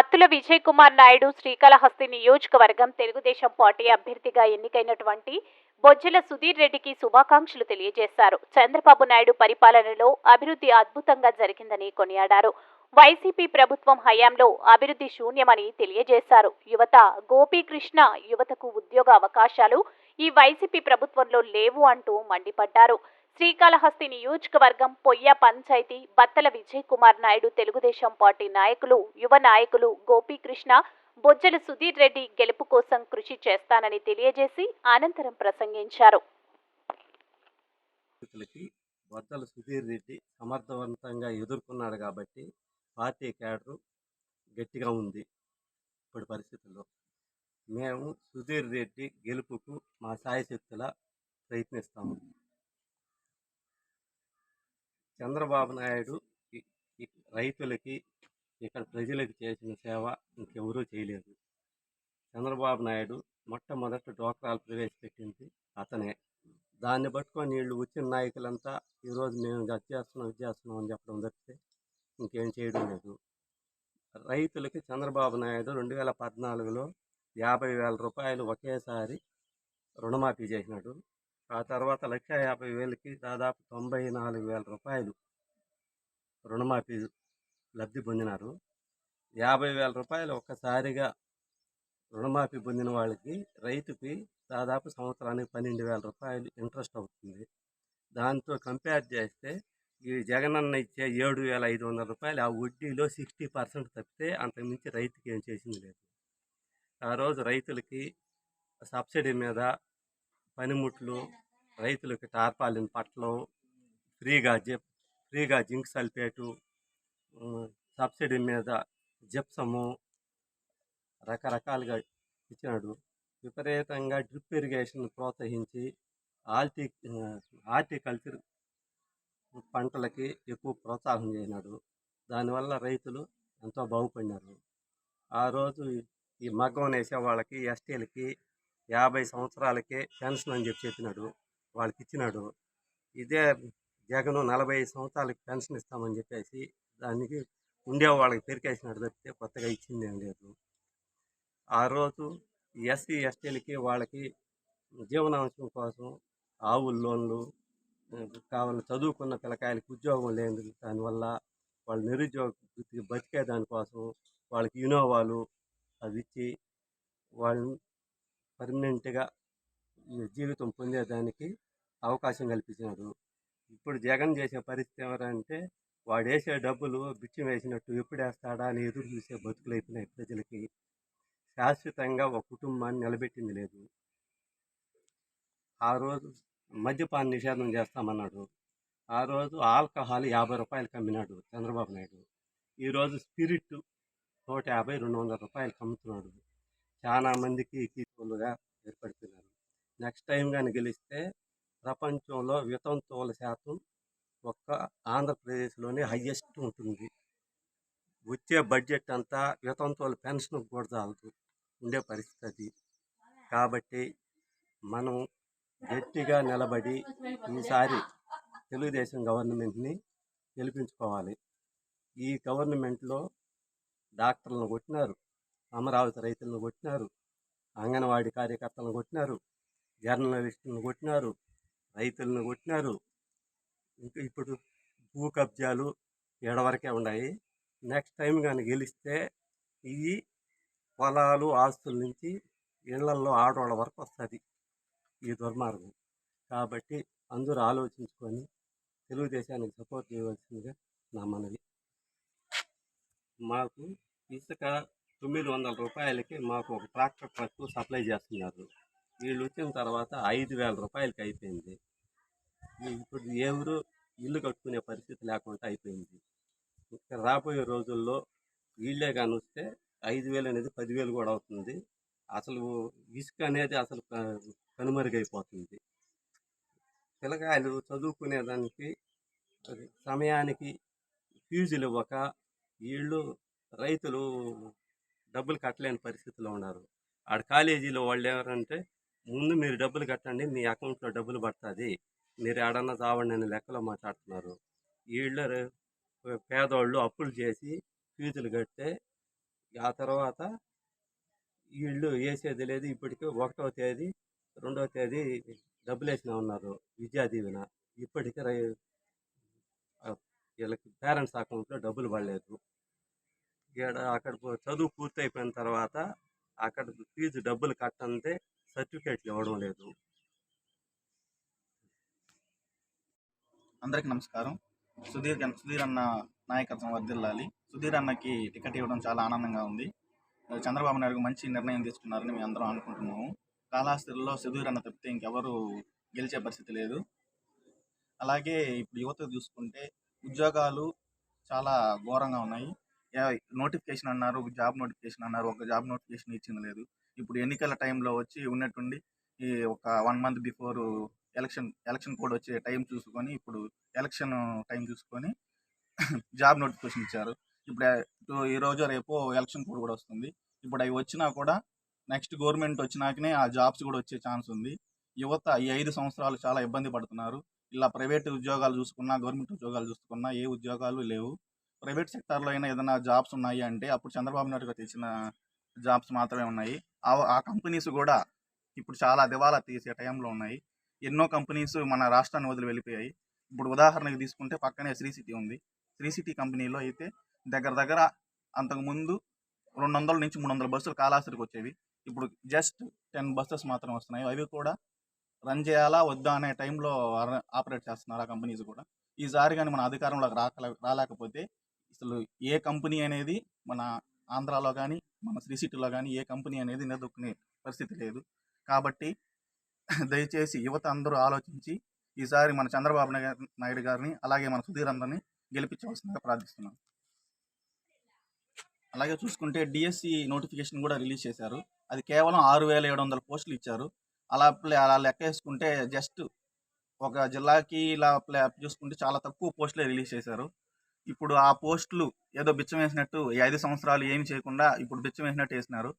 మత్తుల విజయ్ కుమార్ నాయుడు శ్రీకాళహస్తి నియోజకవర్గం తెలుగుదేశం పార్టీ అభ్యర్థిగా ఎన్నికైనటువంటి బొజ్జల సుధీర్ రెడ్డికి శుభాకాంక్షలు తెలియజేశారు. చంద్రబాబు నాయుడు పరిపాలనలో అభివృద్ధి అద్భుతంగా జరిగిందని కొనియాడారు. వైసీపీ ప్రభుత్వం హయాంలో అభివృద్ధి శూన్యమని తెలియజేశారు. యువత గోపీకృష్ణ యువతకు ఉద్యోగ అవకాశాలు ఈ వైసీపీ ప్రభుత్వంలో లేవు అంటూ మండిపడ్డారు. శ్రీకాళహస్తి నియోజకవర్గం పొయ్య పంచాయతీ బత్తల విజయ్ కుమార్ నాయుడు తెలుగుదేశం పార్టీ నాయకులు యువ నాయకులు గోపీకృష్ణ బొజ్జల సుధీర్ రెడ్డి గెలుపు కోసం కృషి చేస్తానని తెలియజేసి అనంతరం ప్రసంగించారు. పరిస్థితులకి సుధీర్ రెడ్డి సమర్థవంతంగా ఎదుర్కొన్నాడు కాబట్టి పార్టీ క్యాడరు గట్టిగా ఉంది ఇప్పుడు పరిస్థితుల్లో. మేము సుధీర్ రెడ్డి గెలుపుకు మా సాయశక్తుల ప్రయత్నిస్తాము. చంద్రబాబు నాయుడు రైతులకి ఇక్కడ ప్రజలకు చేసిన సేవ ఇంకెవరూ చేయలేదు. చంద్రబాబు నాయుడు మొట్టమొదట డోక్రాలు ప్రవేశపెట్టింది అతనే. దాన్ని పట్టుకొని వీళ్ళు వచ్చిన నాయకులంతా ఈరోజు మేము అది చేస్తున్నాం ఇది చేస్తున్నాం అని చెప్పడం తప్పితే ఇంకేం చేయడం లేదు. రైతులకి చంద్రబాబు నాయుడు రెండు వేల పద్నాలుగులో యాభై వేల రూపాయలు ఒకేసారి రుణమాఫీ చేసినాడు. ఆ తర్వాత లక్ష యాభై వేలకి దాదాపు తొంభై నాలుగు వేల రూపాయలు రుణమాఫీ లబ్ధి పొందినారు. యాభై వేల రూపాయలు ఒక్కసారిగా రుణమాఫీ పొందిన వాళ్ళకి రైతుకి దాదాపు సంవత్సరానికి పన్నెండు వేల రూపాయలు ఇంట్రెస్ట్ అవుతుంది. దాంతో కంపేర్ చేస్తే ఈ జగనన్న ఇచ్చే ఏడు వేల ఐదు వందల రూపాయలు ఆ వడ్డీలో సిక్స్టీ పర్సెంట్ తప్పితే అంతకుమించి రైతుకి ఏం చేసింది లేదు. ఆ రోజు రైతులకి సబ్సిడీ మీద పనిముట్లు రైతులకు టార్పాలిన్ పట్టలు ఫ్రీగా జిప్ ఫ్రీగా జింక్ సల్ఫేటు సబ్సిడీ మీద జిప్సము రకరకాలుగా ఇచ్చినాడు. విపరీతంగా డ్రిప్ ఇరిగేషన్ ప్రోత్సహించి ఆల్టీ హార్టికల్చర్ పంటలకి ఎక్కువ ప్రోత్సాహం చేసినాడు. దానివల్ల రైతులు ఎంతో బాగుపడినారు. ఆ రోజు ఈ మగ్గం వేసే వాళ్ళకి ఎస్టీలకి యాభై సంవత్సరాలకే పెన్షన్ అని చెప్పి చెప్పినాడు. వాళ్ళకి ఇచ్చినాడు ఇదే జగను నలభై సంవత్సరాలకి పెన్షన్ ఇస్తామని చెప్పేసి దానికి ఉండే వాళ్ళకి పెరికేసినాడు తప్పితే కొత్తగా ఇచ్చింది ఏం లేదు. ఆ రోజు ఎస్సీ ఎస్టీలకి వాళ్ళకి జీవనాంశం కోసం ఆవుల లోన్లు కావాలి చదువుకున్న పిల్లకాయలకి ఉద్యోగం లేదు దానివల్ల వాళ్ళు నిరుద్యోగ బతికే దానికోసం వాళ్ళకి ఇనోవాలు అవి ఇచ్చి వాళ్ళని పర్మనెంట్గా జీవితం పొందేదానికి అవకాశం కల్పించినారు. ఇప్పుడు జగన్ చేసే పరిస్థితి ఎవరంటే వాడు వేసే డబ్బులు బిచ్చం వేసినట్టు ఎప్పుడు వేస్తాడా అని ఎదురు చూసే బతుకులు అయిపోయినాయి ప్రజలకి. శాశ్వతంగా ఒక కుటుంబాన్ని నిలబెట్టింది లేదు. ఆ రోజు మద్యపాన నిషేధం చేస్తామన్నాడు. ఆ రోజు ఆల్కహాల్ యాభై రూపాయలు అమ్మినాడు చంద్రబాబు నాయుడు. ఈరోజు స్పిరిట్ నూట యాభై రెండు వందల రూపాయలు అమ్ముతున్నాడు చాలా మందికి కీటులుగా ఏర్పడుతున్నారు. నెక్స్ట్ టైం కానీ గెలిస్తే ప్రపంచంలో వితంతువుల శాతం ఒక్క ఆంధ్రప్రదేశ్లోనే హయ్యెస్ట్ ఉంటుంది. వచ్చే బడ్జెట్ అంతా వితంతువుల పెన్షన్ కూడా చాలదు. ఉండే పరిస్థితి కాబట్టి మనం గట్టిగా నిలబడి ఈసారి తెలుగుదేశం గవర్నమెంట్ని గెలిపించుకోవాలి. ఈ గవర్నమెంట్లో డాక్టర్లను కొట్టినారు. అమరావతి రైతులను కొట్టినారు. అంగన్వాడీ కార్యకర్తలను కొట్టినారు జర్నలిస్టులను కొట్టినారు రైతులను కొట్టినారు. ఇంకా ఇప్పుడు భూ కబ్జాలు ఎడవరకే ఉన్నాయి. నెక్స్ట్ టైం కానీ గెలిస్తే ఈ పొలాలు ఆస్తుల నుంచి ఇళ్ళల్లో ఆడవాళ్ళ వరకు వస్తుంది ఈ దుర్మార్గం. కాబట్టి అందరూ ఆలోచించుకొని తెలుగుదేశానికి సపోర్ట్ చేయవలసిందిగా నా మనవి. మాకు ఇసుక తొమ్మిది వందల రూపాయలకి మాకు ఒక ట్రాక్టర్ ట్రక్ సప్లై చేస్తున్నారు. వీళ్ళు వచ్చిన తర్వాత ఐదు వేల రూపాయలకి అయిపోయింది. ఇప్పుడు ఎవరు ఇల్లు కట్టుకునే పరిస్థితి లేకుండా అయిపోయింది. ఇంకా రాబోయే రోజుల్లో వీళ్ళే కానీ వస్తే ఐదు వేలు అనేది పదివేలు కూడా అవుతుంది. అసలు ఇసుక అనేది అసలు కనుమరుగైపోతుంది. పిల్లకాయలు చదువుకునేదానికి సమయానికి ఫీజులు ఇవ్వక వీళ్ళు రైతులు డబ్బులు కట్టలేని పరిస్థితిలో ఉన్నారు. ఆడ కాలేజీలో వాళ్ళు ఎవరంటే ముందు మీరు డబ్బులు కట్టండి మీ అకౌంట్లో డబ్బులు పడుతుంది. మీరు ఎడన్నా చావండి అనే లెక్కలో మాట్లాడుతున్నారు. వీళ్ళు పేదవాళ్ళు పేదోళ్ళు అప్పులు చేసి ఫీజులు కడితే ఆ తర్వాత వీళ్ళు వేసేది లేదు. ఇప్పటికీ ఒకటో తేదీ రెండవ తేదీ డబ్బులు వేసిన ఉన్నారు విద్యా దీవెన. ఇప్పటికీ రై- వీళ్ళకి పేరెంట్స్ అకౌంట్లో డబ్బులు పడలేదు. ఇక్కడ అక్కడ చదువు పూర్తి అయిపోయిన తర్వాత అక్కడ ఫీజు డబ్బులు కట్టంతే సర్టిఫికేట్లు ఇవ్వడం లేదు. అందరికీ నమస్కారం. సుధీర్ సుధీర్ అన్న నాయకత్వం వర్దిల్లాలి సుధీర్ అన్నకి టికెట్ ఇవ్వడం చాలా ఆనందంగా ఉంది. చంద్రబాబు నాయుడు మంచి నిర్ణయం తీసుకున్నారని మేము అందరం అనుకుంటున్నాము. కాళహస్తిలో సుధీర్ అన్న తప్పితే ఇంకెవరు గెలిచే పరిస్థితి లేదు. అలాగే ఇప్పుడు యువత చూసుకుంటే ఉద్యోగాలు చాలా ఘోరంగా ఉన్నాయి. నోటిఫికేషన్ అన్నారు జాబ్ నోటిఫికేషన్ అన్నారు ఒక జాబ్ నోటిఫికేషన్ ఇచ్చింది లేదు. ఇప్పుడు ఎన్నికల టైంలో వచ్చి ఉన్నట్టుండి ఈ ఒక one month before election election code వచ్చే టైం చూసుకొని ఇప్పుడు ఎలక్షన్ టైం చూసుకొని జాబ్ నోటిఫికేషన్ ఇచ్చారు. ఇప్పుడు ఈరోజు ఈ రోజు రేపు ఎలక్షన్ కోడ్ కూడా వస్తుంది. ఇప్పుడు అవి వచ్చినా కూడా నెక్స్ట్ గవర్నమెంట్ వచ్చినాకనే ఆ జాబ్స్ కూడా వచ్చే ఛాన్స్ ఉంది. యువత ఈ ఐదు సంవత్సరాలు చాలా ఇబ్బంది పడుతున్నారు. ఇలా ప్రైవేట్ ఉద్యోగాలు చూసుకున్నా గవర్నమెంట్ ఉద్యోగాలు చూసుకున్నా ఏ ఉద్యోగాలు లేవు. ప్రైవేట్ సెక్టార్లో అయినా ఏదైనా జాబ్స్ ఉన్నాయి అంటే అప్పుడు చంద్రబాబు నాయుడు గారు తెచ్చిన జాబ్స్ మాత్రమే ఉన్నాయి. ఆ ఆ కంపెనీస్ కూడా ఇప్పుడు చాలా దివాలా తీసే టైంలో ఉన్నాయి. ఎన్నో కంపెనీస్ మన రాష్ట్రాన్ని వదిలి వెళ్ళిపోయాయి. ఇప్పుడు ఉదాహరణకు తీసుకుంటే పక్కనే శ్రీ సిటీ ఉంది. శ్రీ సిటీ కంపెనీలో అయితే దగ్గర దగ్గర అంతకుముందు రెండు వందల నుంచి మూడు వందల బస్సులు కాలాసరికి వచ్చేవి. ఇప్పుడు జస్ట్ టెన్ బస్సెస్ మాత్రం వస్తున్నాయి. అవి కూడా రన్ చేయాలా వద్దా అనే టైంలో ఆపరేట్ చేస్తున్నారు ఆ కంపెనీస్ కూడా. ఈసారి కానీ మన అధికారంలోకి రాక రాలేకపోతే అసలు ఏ కంపెనీ అనేది మన ఆంధ్రాలో కానీ మన శ్రీ సిటీలో కానీ ఏ కంపెనీ అనేది నిలదొక్కునే పరిస్థితి లేదు. కాబట్టి దయచేసి యువత అందరూ ఆలోచించి ఈసారి మన చంద్రబాబు నాయుడు గారిని అలాగే మన సుధీర్ అందరిని గెలిపించవలసిందిగా ప్రార్థిస్తున్నాం. అలాగే చూసుకుంటే డిఎస్సి నోటిఫికేషన్ కూడా రిలీజ్ చేశారు. అది కేవలం ఆరు వేల ఏడు వందల పోస్టులు ఇచ్చారు. అలా అలా లెక్క వేసుకుంటే జస్ట్ ఒక జిల్లాకి ఇలా ప్లే చూసుకుంటే చాలా తక్కువ పోస్టులే రిలీజ్ చేశారు. ఇప్పుడు ఆ పోస్టులు ఏదో బిచ్చం వేసినట్టు ఈ ఐదు సంవత్సరాలు ఏమి చేయకుండా ఇప్పుడు బిచ్చం వేసినట్టు వేసినారు.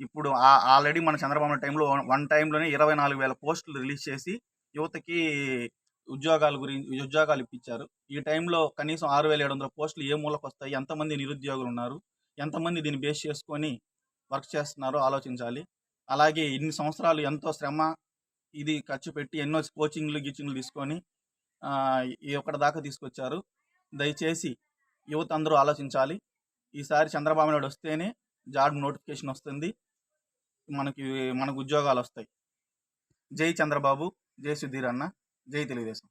ఇప్పుడు ఆ- ఆల్రెడీ మన చంద్రబాబు టైంలో వన్ టైంలోనే ఇరవై నాలుగు వేల పోస్టులు రిలీజ్ చేసి యువతకి ఉద్యోగాల గురించి ఉద్యోగాలు ఇప్పించారు. ఈ టైంలో కనీసం ఆరు వేల ఏడు వందల పోస్టులు ఏ మూలకు వస్తాయి? ఎంతమంది నిరుద్యోగులు ఉన్నారు? ఎంతమంది దీన్ని బేస్ చేసుకొని వర్క్ చేస్తున్నారో ఆలోచించాలి. అలాగే ఇన్ని సంవత్సరాలు ఎంతో శ్రమ ఇది ఖర్చు పెట్టి ఎన్నో కోచింగ్లు గిచ్చింగ్లు తీసుకొని ఈ ఒక్కటి దాకా తీసుకొచ్చారు. దయచేసి యువత అందరూ ఆలోచించాలి. ఈసారి చంద్రబాబు నాయుడు వస్తేనే జాబ్ నోటిఫికేషన్ వస్తుంది. మనకి మనకు ఉద్యోగాలు వస్తాయి. జై చంద్రబాబు జై సుధీర్ అన్న జై తెలుగుదేశం.